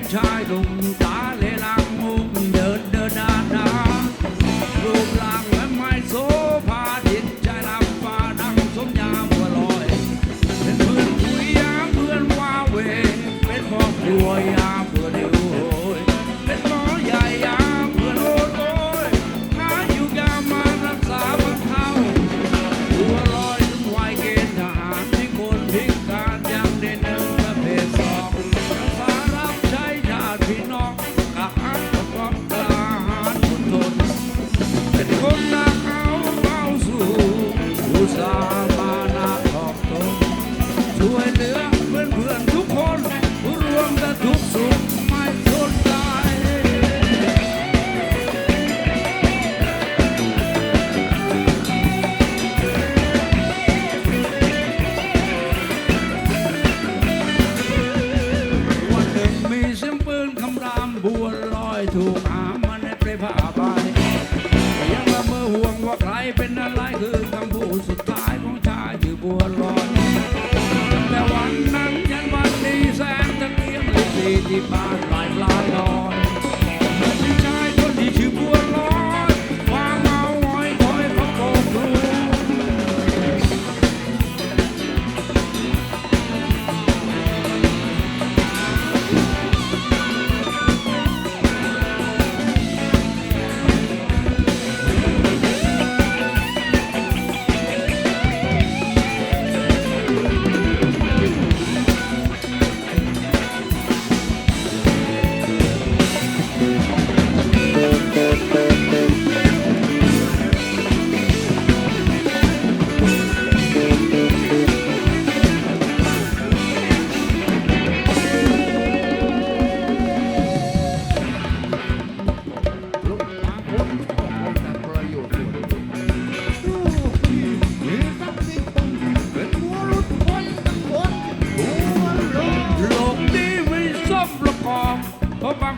I don't know. ถูกหามันไปผ้าใบยังละเมอห่วงว่าใครเป็นอะไรคือคำพูดสุดท้ายของชายชื่บัวลอยแต่วันนั้นยันวันนี้แสงจะเลี้ยงดีที่บ้านเรา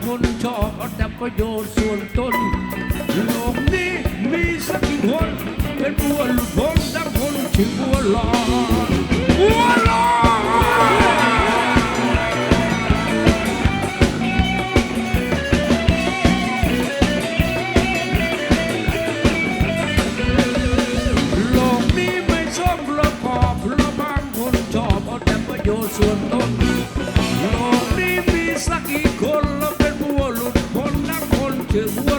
คนชอบเอาแต่ประโยชน์ส่วนตนโลกนี้มีสักกี่คนเป็นบัวหลุดพ้นทั้งคนชื่อบัวหลอยบัวหลอยโลกนี้ไม่สมประกอบเพราะ could